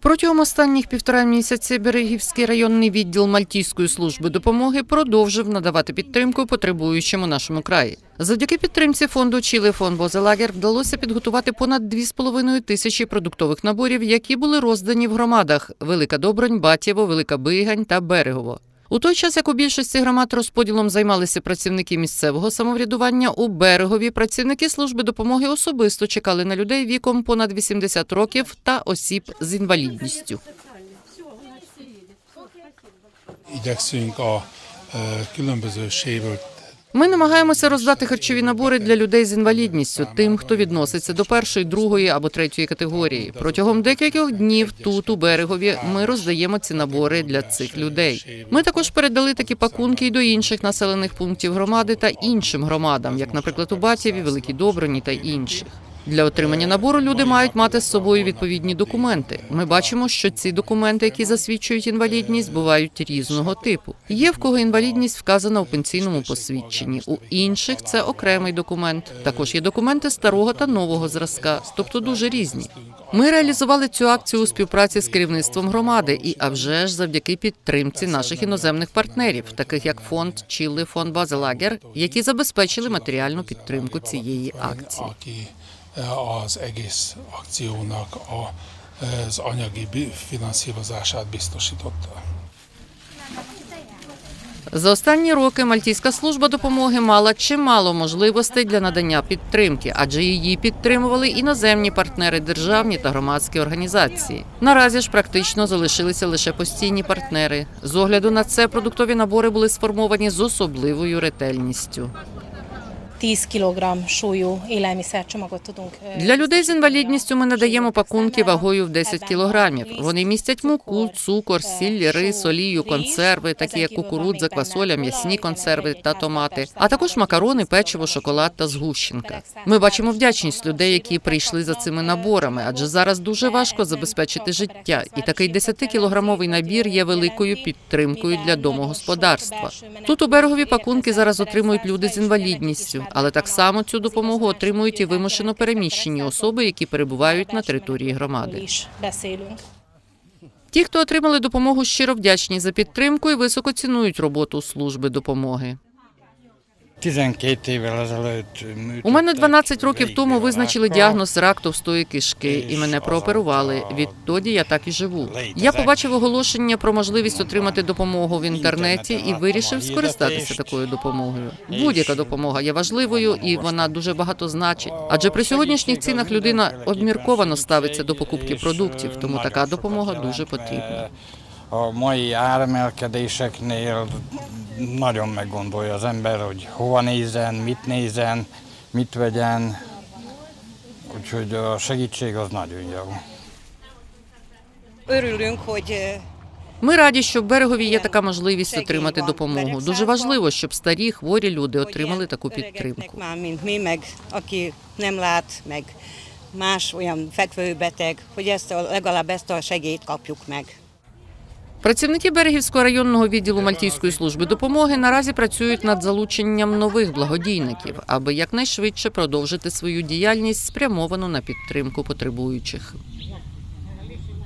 Протягом останніх півтора місяці Берегівський районний відділ Мальтійської служби допомоги продовжив надавати підтримку потребуючим у нашому краї. Завдяки підтримці фонду Чили фон Бозелагер вдалося підготувати понад 2,5 тисячі продуктових наборів, які були роздані в громадах Велика Добронь, Батєво, Велика Бигань та Берегово. У той час, як у більшості громад розподілом займалися працівники місцевого самоврядування, у берегові працівники служби допомоги особисто чекали на людей віком понад 80 років та осіб з інвалідністю. igyekszünk a különböző Ми намагаємося роздати харчові набори для людей з інвалідністю, тим, хто відноситься до першої, другої або третьої категорії. Протягом декількох днів тут у берегові ми роздаємо ці набори для цих людей. Ми також передали такі пакунки й до інших населених пунктів громади та іншим громадам, як, наприклад, у Батєві, Великій Добрині та інших. Для отримання набору люди мають мати з собою відповідні документи. Ми бачимо, що ці документи, які засвідчують інвалідність, бувають різного типу. Є в кого інвалідність вказана у пенсійному посвідченні, у інших це окремий документ. Також є документи старого та нового зразка, тобто дуже різні. Ми реалізували цю акцію у співпраці з керівництвом громади і, а вже ж, завдяки підтримці наших іноземних партнерів, таких як фонд Чілли фонд Базелагер, які забезпечили матеріальну підтримку цієї акції. Az egész akciónak a, az anyagi finanszírozását biztosította. За останні роки Мальтійська служба допомоги мала чимало можливостей для надання підтримки, адже її підтримували іноземні партнери, державні та громадські організації. Наразі ж практично залишилися лише постійні партнери. З огляду на це продуктові набори були сформовані з особливою ретельністю. 10 кг súlyú élelmiszercsomagot tudunk. Для людей з інвалідністю ми надаємо пакунки вагою в 10 кілограмів. Вони містять муку, цукор, сіль, рис, олію, консерви, такі як кукурудза, квасоля, м'ясні консерви та томати, а також макарони, печиво, шоколад та згущенка. Ми бачимо вдячність людей, які прийшли за цими наборами, адже зараз дуже важко забезпечити життя, і такий 10-кілограмовий набір є великою підтримкою для домогосподарства. Тут у берегові пакунки зараз отримують люди з інвалідністю, але так само цю допомогу отримують і вимушено переміщені особи, які перебувають на території громади. Ті, хто отримали допомогу, щиро вдячні за підтримку і високо цінують роботу служби допомоги. У мене 12 років тому визначили діагноз рак товстої кишки, і мене прооперували. Відтоді я так і живу. Я побачив оголошення про можливість отримати допомогу в інтернеті і вирішив скористатися такою допомогою. Будь-яка допомога є важливою і вона дуже багато значить. Адже при сьогоднішніх цінах людина обмірковано ставиться до покупки продуктів, тому така допомога дуже потрібна. A mai áremelkedéseknél nagyon meggondolja az ember, hogy hova nézzen, mit nézzen, mit vegyen, úgyhogy a segítség az nagyon jó. Örülünk, hogy Ми раді, що в берегові є така можливість отримати допомогу. Дуже важливо, щоб старі хворі люди отримали таку підтримку. mint mi, nem lát, meg más olyan fekvőbeteg, hogy ezt a, legalább ezt a segélyt kapjuk meg. Працівники Берегівського районного відділу Мальтійської служби допомоги наразі працюють над залученням нових благодійників, аби якнайшвидше продовжити свою діяльність, спрямовану на підтримку потребуючих.